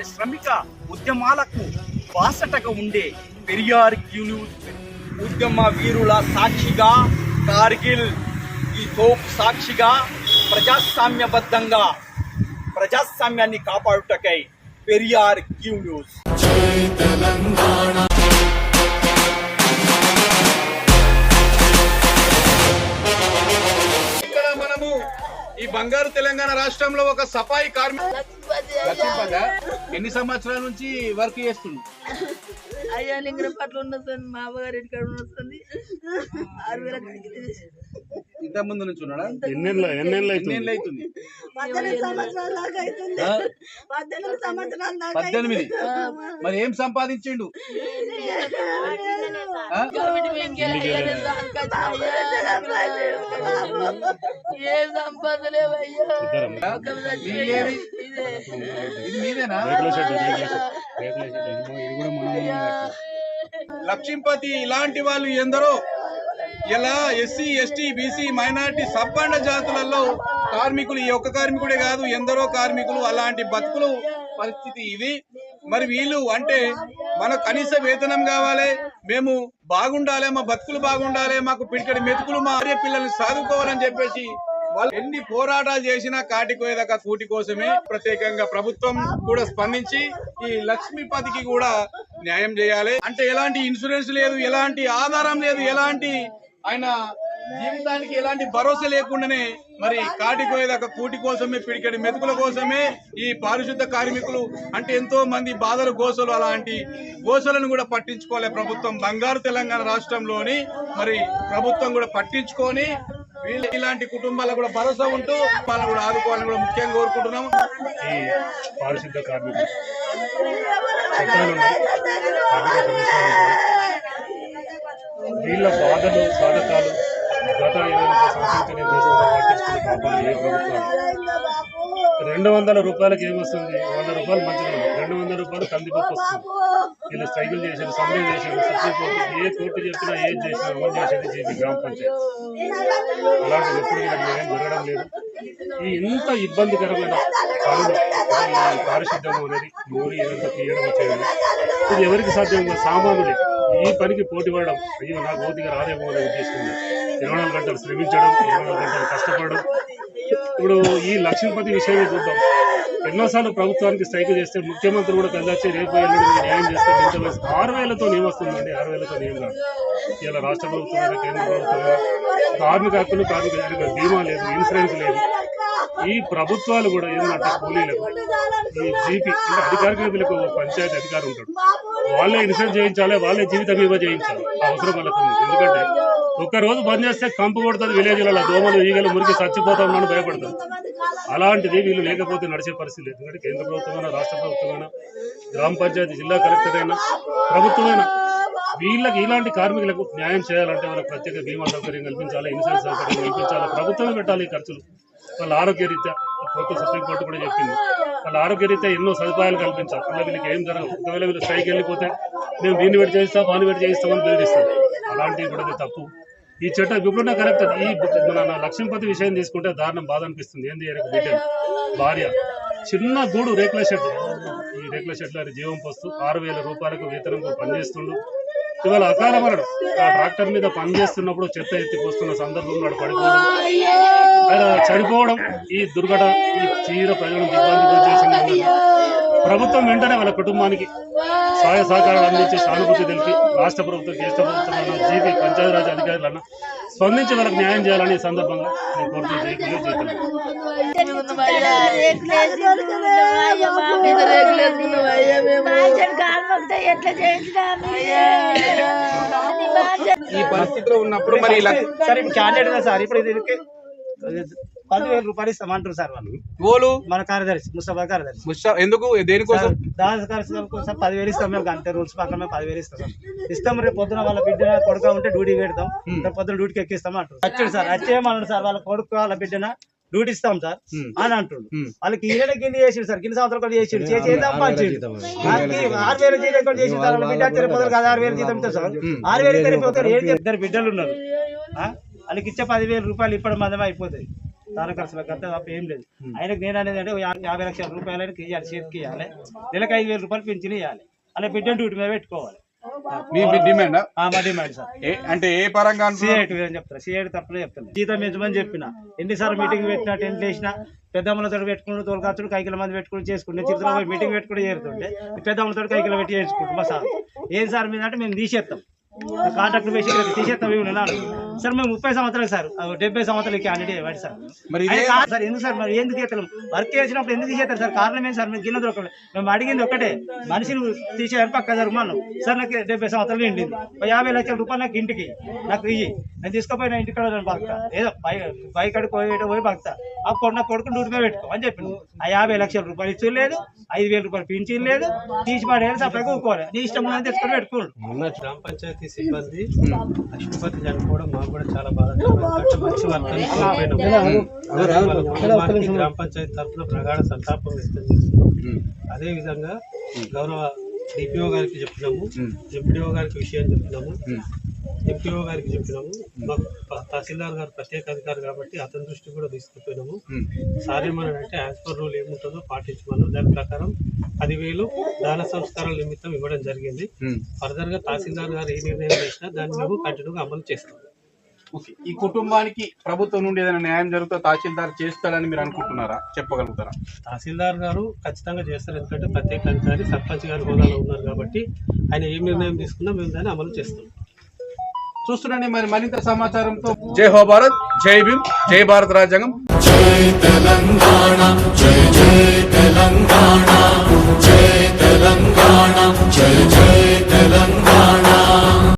పారిశ్రామిక ఉద్యమాలకు బాసటగా ఉండే పెరియార్ క్యూలు ఉద్యమ వీరుల సాక్షిగా కార్గిల్ ఈ తోపు సాక్షిగా ప్రజాస్వామ్యబద్ధంగా ప్రజాస్వామ్యాన్ని కాపాడుటకై పెరియార్ క్యూ న్యూస్ ఇక్కడ మనము ఈ బంగారు తెలంగాణ రాష్ట్రంలో ఒక సఫాయి కార్మిక లక్ష్మీపద ఎన్ని సంవత్సరాల నుంచి వర్క్ చేస్తుంది అయ్యా నింగర పట్ల ఉన్నస్తుంది మా అమ్మగారి ఇంటికాడ ఉన్నస్తుంది ఆరు వేల ఇంత ముందు నుంచి ఉన్నాడా? ఎన్నెళ్ళ ఎన్నేళ్ళు అవుతుంది? పద్దెనిమిది మరి ఏం సంపాదించిండు? లక్ష్మీపతి ఇలాంటి వాళ్ళు ఎందరో? ఇలా ఎస్సీ ఎస్టీ బీసీ మైనార్టీ సబ్బండ జాతులలో కార్మికులు ఈ ఒక్క కార్మికుడే కాదు ఎందరో కార్మికులు అలాంటి బతుకులు పరిస్థితి ఇది. మరి వీళ్ళు అంటే మన కనీస వేతనం కావాలి మేము బాగుండాలి మా బతుకులు బాగుండాలి మాకు పిడికడి మెతుకులు మా ఆర్య పిల్లల్ని చదువుకోవాలని చెప్పేసి వాళ్ళు ఎన్ని పోరాటాలు చేసినా కాటికోయేదాకా కూటి కోసమే ప్రత్యేకంగా ప్రభుత్వం కూడా స్పందించి ఈ లక్ష్మీపతికి కూడా న్యాయం చేయాలి. అంటే ఎలాంటి ఇన్సూరెన్స్ లేదు ఎలాంటి ఆధారం లేదు ఎలాంటి ఆయన జీవితానికి ఎలాంటి భరోసా లేకుండానే మరి కాటికోయేదాకా కూటి కోసమే పిడికడి మెతుకుల కోసమే ఈ పారిశుద్ధ కార్మికులు అంటే ఎంతో మంది బాధలు గోసలు అలాంటి గోసలను కూడా పట్టించుకోవాలి ప్రభుత్వం. బంగారు తెలంగాణ రాష్ట్రంలోని మరి ప్రభుత్వం కూడా పట్టించుకొని వీళ్ళు ఇలాంటి కుటుంబాలకు కూడా భరోసా ఉంటూ వాళ్ళని కూడా ఆదుకోవాలని కూడా ముఖ్యంగా కోరుకుంటున్నాము. ఈ పారిశుద్ధ కార్మికులు వీళ్ళ బాధలు సాధకాలు గత ఇరవై ముప్పై సంవత్సరాల నేను చూస్తున్నా పట్టించుకునే పాపాలు ఏ ప్రభుత్వం రెండు వందల రూపాయలకి ఏమొస్తుంది? వంద రూపాయలు మంచిగా రెండు వందల రూపాయలు కందిపప్పు వస్తుంది. వీళ్ళు స్ట్రైకులు చేశారు సమ్మె చేశారు సుప్రీం ఏ కోర్టు చెప్పినా ఏం చేసినా అమలు చేసేది జీపీ గ్రామ పంచాయతీ. అలాంటిది ఎప్పుడు వీళ్ళకి జరగడం లేదు. ఈ ఇంత ఇబ్బందికరమైన పనులు పారిశుద్ధ్యం అనేది మోరీ ఏదంతా తీయడం వచ్చేది. ఇది ఎవరికి సాధ్యం? కాదు సామాన్యులే ఈ పనికి పోటీ పడడం అయ్యో నాకు ఓతిగా రాదేమో అనే ఇరవై నాలుగు గంటలు శ్రమించడం ఇరవై నాలుగు గంటలు కష్టపడడం. ఇప్పుడు ఈ లక్ష్మీపతి విషయమే చూద్దాం. ఎన్నోసార్లు ప్రభుత్వానికి స్ట్రైక్ చేస్తే ముఖ్యమంత్రి కూడా కలిసి రేపు న్యాయం చేస్తే ఇంత ఆరు వేలతో ఏమొస్తుందండి ఆరు వేలతో ఏం కాదు. ఇలా రాష్ట్ర ప్రభుత్వం కేంద్ర ప్రభుత్వం కార్మిక హక్కులు కార్మిక బీమా లేదు ఇన్సూరెన్స్ లేదు. ఈ ప్రభుత్వాలు కూడా ఏంటంటే కూలీలకు ఈ జీపీ అంటే అధికారిక పంచాయతీ అధికారి ఉంటాడు. వాళ్ళే ఇన్సూరెన్స్ చేయించాలి వాళ్ళే జీవిత బీమా చేయించాలి. ఆ అవసరం వాళ్ళకు ఎందుకంటే ఒక్కరోజు బంద్ చేస్తే కంపు కొడుతుంది విలేజ్లలో దోమలు ఈగలు మురికి చచ్చిపోతామని భయపడతారు. అలాంటిది వీళ్ళు లేకపోతే నడిచే పరిస్థితి లేదు. ఎందుకంటే కేంద్ర ప్రభుత్వమైనా రాష్ట్ర ప్రభుత్వమైనా గ్రామ పంచాయతీ జిల్లా కలెక్టర్ అయినా ప్రభుత్వమైనా వీళ్ళకి ఇలాంటి కార్మికులకు న్యాయం చేయాలంటే వాళ్ళకి ప్రత్యేక బీమా సౌకర్యం కల్పించాలి ఇన్సూరెన్స్ సౌకర్యం కల్పించాలి ప్రభుత్వమే పెట్టాలి ఈ ఖర్చులు. వాళ్ళ ఆరోగ్య రీత్యా కోర్టు సుప్రీంకోర్టు కూడా చెప్పింది. వాళ్ళ ఆరోగ్యరీత్యా ఎన్నో సదుపాయాలు కల్పించాలి అలా వీళ్ళకి ఏం జరగదు. ఒకవేళ వీళ్ళు స్ట్రైక్ వెళ్ళిపోతే మేము దీన్ని పెట్టి చేయిస్తాం వాడిని పెట్టి చేయిస్తామని బెదిరిస్తాం. అలాంటివి కూడా తప్పు. ఈ చట్టం ఇప్పుడున్న కరెక్ట్ ఈ మన లక్ష్మీపతి విషయం తీసుకుంటే దారుణం బాధ అనిపిస్తుంది. ఏంది ఈయనకు బిడ్డ? భార్య. చిన్న గూడు రేకుల షెడ్. ఈ రేకుల షెడ్లో జీవం పోస్తూ ఆరు వేల రూపాయలకు వేతనంకు పనిచేస్తుండు. ఇవాళ అకాల మరణం. ఆ ట్రాక్టర్ మీద పనిచేస్తున్నప్పుడు చెత్త ఎత్తి పోస్తున్న సందర్భంలో వాడు పడిపోవడం. ఆయన చనిపోవడం ఈ దుర్ఘటన ఈ తీవ్ర ప్రజలను ఇబ్బంది చేసింది ప్రభుత్వం వెంటనే వాళ్ళ కుటుంబానికి సహాయ సహకారాలు అందించి సానుభూతి తెలిపి రాష్ట్ర ప్రభుత్వం కేంద్ర ప్రభుత్వం అన్న జీపీ పంచాయతీరాజ్ అధికారులన్న స్పందించి వాళ్ళకి న్యాయం చేయాలని ఈ సందర్భంగా నేను కోరుతూ చేయకుండా ఎట్లా ఈ పరిస్థితిలో ఉన్నప్పుడు మరి ఇలా సార్ ఇప్పుడు క్యాండిడేట్ సార్ ఇప్పుడు దీనికి పదివేల రూపాయలు ఇస్తామంటారు సార్ వాళ్ళు. ఓలు మన కార్యదర్శి ముస్తాబా కార్యదర్శి. ముషా ఎందుకు? దేనికోసం? దాని కార్యదర్శి కోసం పదివేలు ఇస్తాం మేము అంతే రూల్స్ ప్రకారం మేము పదివేలు ఇస్తాం సార్. ఇస్తాం రేపు పొద్దున వాళ్ళ బిడ్డ కొడుక ఉంటే డ్యూటీ పెడతాం. రేపు పొద్దున డ్యూటీకి ఎక్కిస్తాం అంటారు. వచ్చాడు సార్ వచ్చేయమన్నాడు సార్ వాళ్ళ కొడుకు వాళ్ళ బిడ్డన డ్యూటీ ఇస్తాం సార్ అని అంటుండు. వాళ్ళకి ఈయన కింద చేసిండు సార్. కింద సంవత్సరం కూడా చేసిండు. చేసి ఆరు వేల జీతం కూడా సార్. బిడ్డ కదా ఆరు వేల జీతం ఇస్తారు సార్. ఆరు వేలు ఇద్దరు పోతారు ఏం చేస్తారు? ఇద్దరు బిడ్డలు ఉన్నారు? వాళ్ళకి ఇచ్చే పదివేల రూపాయలు ఇప్పటి మందమే అయిపోతాయి. దాని ఖర్చులకు అంతా తప్ప ఏం లేదు. ఆయనకు నేను అనేది అంటే యాభై లక్షల రూపాయలు ఆయనకి ఇవ్వాలి చేతికి ఇవ్వాలి నెలకు ఐదు వేల రూపాయలు పింఛన్ ఇవ్వాలి అలా బిడ్డ డ్యూటీ మీద పెట్టుకోవాలి. మీ మీ డిమాండ్? ఆ మా డిమాండ్ సార్. అంటే ఏ పరంగా? సిఐటి చెప్తారు సిఐటి చెప్తాను జీతం పెంచమని చెప్పిన ఎన్నిసార్లు మీటింగ్ పెట్టినా టెంట్ వేసినా పెద్దమ్మలతో పెట్టుకుని తోలుకాచుడు కైకిల మంది పెట్టుకుని చేసుకుంటే చిత్రంలో మీటింగ్ పెట్టుకుని చేరుతుంటే పెద్దమ్మలతో కైకిల పెట్టి చేసుకుంటాం మా సార్. ఏం సార్ మీద అంటే మేము తీసేస్తాం కాంట్రాక్ట్ బేసి తీసేస్తాం ఇవి ఉన్నాను సార్ మేము ముప్పై సంవత్సరాలు సార్ డెబ్బై సంవత్సరాలు క్యాండిడేట్ వాడి సార్. మరి సార్ ఎందుకు సార్ మరి ఎందుకు చేస్తాం వర్క్ చేసినప్పుడు ఎందుకు తీసేస్తారు సార్? కారణం ఏంటి సార్? మేము గిన్నె దొరకలేదు మేము అడిగింది ఒకటే మనిషిని తీసేయాలి పక్క జరుగుమన్నాం సార్ నాకు డెబ్బై సంవత్సరాలు నిండింది ఓ యాభై లక్షల రూపాయలు నాకు ఇంటికి నాకు ఇయ్యి. నేను తీసుకుపోయిన ఇంటికి నేను బతుకుతా ఏదో బై బైక్ అడిగి పోయి పోయి బతుకుతా ఆ కొన్న కొడుకు డ్యూటీ మీద పెట్టుకో అని చెప్పింది ఆ యాభై లక్షల రూపాయలు ఇచ్చి లేదు ఐదు వేల రూపాయలు పింఛన్ లేదు తీసి పడేయాలి సపరేట్గా ఊరుకోవాలి నీ ఇష్టం ఉన్నది తెచ్చుకొని పెట్టుకోండి. మొన్న గ్రామ పంచాయతీ సిబ్బంది చనిపోవడం కూడా చాలా మంచి గ్రామ పంచాయతీ తరఫున ప్రగాఢ సంతాపం వ్యక్తం చేస్తున్నాం. అదే విధంగా గౌరవ డిపిఓ గారికి చెప్పినాము ఎంపీడీఓ గారికి విషయం చెప్పినాము ఎంపీఓ గారికి చెప్పినాము. మాకు తహసీల్దార్ గారు ప్రత్యేక అధికారి కాబట్టి అతని దృష్టి కూడా తీసుకుపోయినాము. సార్ ఏమన్నాడంటే యాజ్ పర్ రూల్ ఏముంటుందో పాటించమన్నాం. దాని ప్రకారం పదివేలు దాన సంస్కారాల నిమిత్తం ఇవ్వడం జరిగింది. ఫర్దర్గా తహసీల్దార్ గారు ఏ నిర్ణయం చేసినా దాన్ని మేము కంటిన్యూగా అమలు చేస్తాం. ఓకే. ఈ కుటుంబానికి ప్రభుత్వం నుండి ఏదైనా న్యాయం జరుగుతా తహసీల్దార్ చేస్తాడని మీరు అనుకుంటున్నారా? చెప్పగలుగుతారా? తహసీల్దార్ గారు ఖచ్చితంగా చేస్తారు. ఎందుకంటే ప్రత్యేక అధికారి సర్పంచ్ గారి హోదాలో ఉన్నారు కాబట్టి ఆయన ఏ నిర్ణయం తీసుకున్నా మేము దాన్ని అమలు చేస్తాం. చూస్తుండండి మరి మరింత సమాచారంతో జై హో భారత్ జై భీమ్ జై భారత్ రాజ్యాంగం. జై తెలంగాణ జై జై తెలంగాణ జై తెలంగాణ జై జై తెలంగాణ.